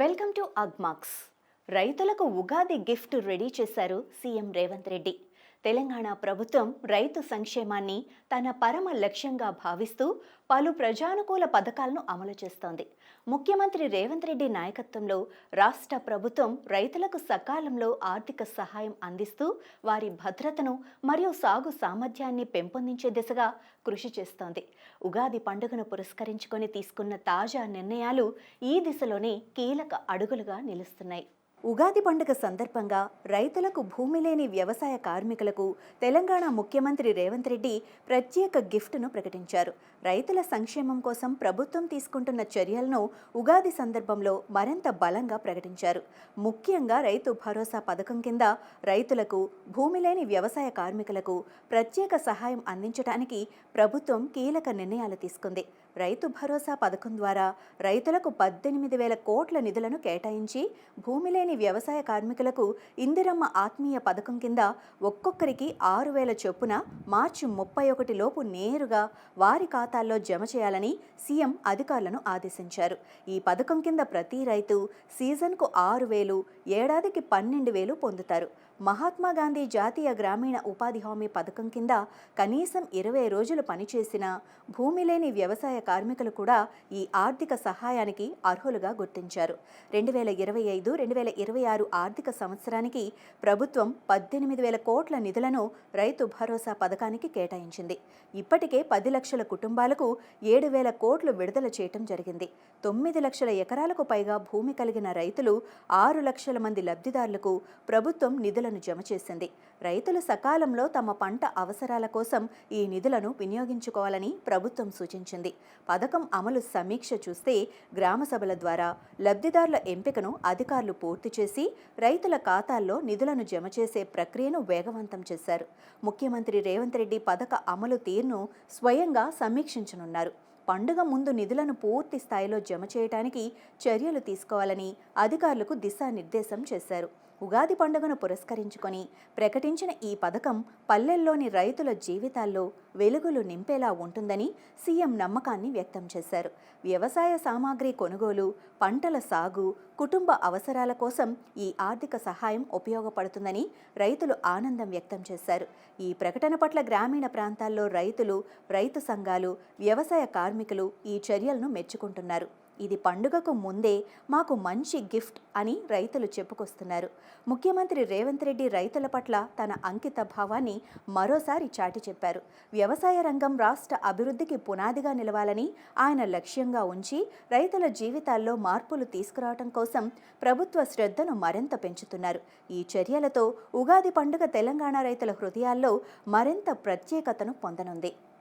Welcome to Agmax. రైతులకు Ugadi gift ready చేశారు CM Revanth Reddy. Telangana ప్రభుత్వం రైతు సంక్షేమాన్ని తన పరమ లక్ష్యంగా భావిస్తూ పలు ప్రజానుకూల పథకాలను అమలు చేస్తోంది. ముఖ్యమంత్రి రేవంత్ రెడ్డి నాయకత్వంలో రాష్ట్ర ప్రభుత్వం రైతులకు సకాలంలో ఆర్థిక సహాయం అందిస్తూ వారి భద్రతను మరియు సాగు సామర్థ్యాన్ని పెంపొందించే దిశగా కృషి చేస్తోంది. ఉగాది పండుగను పురస్కరించుకొని తీసుకున్న తాజా నిర్ణయాలు ఈ దిశలోనే కీలక అడుగులుగా నిలుస్తున్నాయి. ఉగాది పండుగ సందర్భంగా రైతులకు భూమి లేని వ్యవసాయ కార్మికులకు తెలంగాణ ముఖ్యమంత్రి రేవంత్ రెడ్డి ప్రత్యేక గిఫ్ట్ను ప్రకటించారు. రైతుల సంక్షేమం కోసం ప్రభుత్వం తీసుకుంటున్న చర్యలను ఉగాది సందర్భంలో మరింత బలంగా ప్రకటించారు. ముఖ్యంగా రైతు భరోసా పథకం కింద రైతులకు భూమి లేని వ్యవసాయ కార్మికులకు ప్రత్యేక సహాయం అందించడానికి ప్రభుత్వం కీలక నిర్ణయాలు తీసుకుంది. రైతు భరోసా పథకం ద్వారా రైతులకు పద్దెనిమిది వేల కోట్ల నిధులను కేటాయించి భూమి లేని వ్యవసాయ కార్మికులకు ఇందిరమ్మ ఆత్మీయ పథకం కింద ఒక్కొక్కరికి ఆరు వేల చొప్పున మార్చి ముప్పై ఒకటి లోపు నేరుగా వారి ఖాతాల్లో జమ చేయాలని సీఎం అధికారులను ఆదేశించారు. ఈ పథకం కింద ప్రతి రైతు సీజన్కు ఆరు వేలు ఏడాదికి పన్నెండు వేలు పొందుతారు. మహాత్మా గాంధీ జాతీయ గ్రామీణ ఉపాధి హామీ పథకం కింద కనీసం ఇరవై రోజులు పనిచేసిన భూమి లేని వ్యవసాయ కార్మికులు కూడా ఈ ఆర్థిక సహాయానికి అర్హులుగా గుర్తించారు. రెండు వేల ఇరవై ఐదు రెండు వేల ఇరవై ఆరు ఆర్థిక సంవత్సరానికి ప్రభుత్వం పద్దెనిమిది వేల కోట్ల నిధులను రైతు భరోసా పథకానికి కేటాయించింది. ఇప్పటికే పది లక్షల కుటుంబాలకు ఏడు వేల కోట్లు విడుదల చేయటం జరిగింది. తొమ్మిది లక్షల ఎకరాలకు పైగా భూమి కలిగిన రైతులు ఆరు లక్షల మంది లబ్ధిదారులకు ప్రభుత్వం నిధులను జమ చేసింది. రైతులు సకాలంలో తమ పంట అవసరాల కోసం ఈ నిధులను వినియోగించుకోవాలని ప్రభుత్వం సూచించింది. పథకం అమలు సమీక్ష చూస్తే గ్రామ సభల ద్వారా లబ్ధిదారుల ఎంపికను అధికారులు పూర్తి చేసి రైతుల ఖాతాల్లో నిధులను జమ చేసే ప్రక్రియను వేగవంతం చేశారు. ముఖ్యమంత్రి రేవంత్ రెడ్డి పథక అమలు తీరును స్వయంగా సమీక్షించనున్నారు. పండుగ ముందు నిధులను పూర్తి స్థాయిలో జమ చేయడానికి చర్యలు తీసుకోవాలని అధికారులకు దిశానిర్దేశం చేశారు. ఉగాది పండుగను పురస్కరించుకొని ప్రకటించిన ఈ పథకం పల్లెల్లోని రైతుల జీవితాల్లో వెలుగులు నింపేలా ఉంటుందని సీఎం నమ్మకాన్ని వ్యక్తం చేశారు. వ్యవసాయ సామాగ్రి కొనుగోలు పంటల సాగు కుటుంబ అవసరాల కోసం ఈ ఆర్థిక సహాయం ఉపయోగపడుతుందని రైతులు ఆనందం వ్యక్తం చేశారు. ఈ ప్రకటన పట్ల గ్రామీణ ప్రాంతాల్లో రైతులు రైతు సంఘాలు వ్యవసాయ కార్మికులు ఈ చర్యలను మెచ్చుకుంటున్నారు. ఇది పండుగకు ముందే మాకు మంచి గిఫ్ట్ అని రైతులు చెప్పుకొస్తున్నారు. ముఖ్యమంత్రి రేవంత్ రెడ్డి రైతుల పట్ల తన అంకిత భావాన్ని మరోసారి చాటి చెప్పారు. వ్యవసాయ రంగం రాష్ట్ర అభివృద్ధికి పునాదిగా నిలవాలని ఆయన లక్ష్యంగా ఉంచి రైతుల జీవితాల్లో మార్పులు తీసుకురావడం కోసం ప్రభుత్వ శ్రద్ధను మరింత పెంచుతున్నారు. ఈ చర్యలతో ఉగాది పండుగ తెలంగాణ రైతుల హృదయాల్లో మరింత ప్రత్యేకతను పొందనుంది.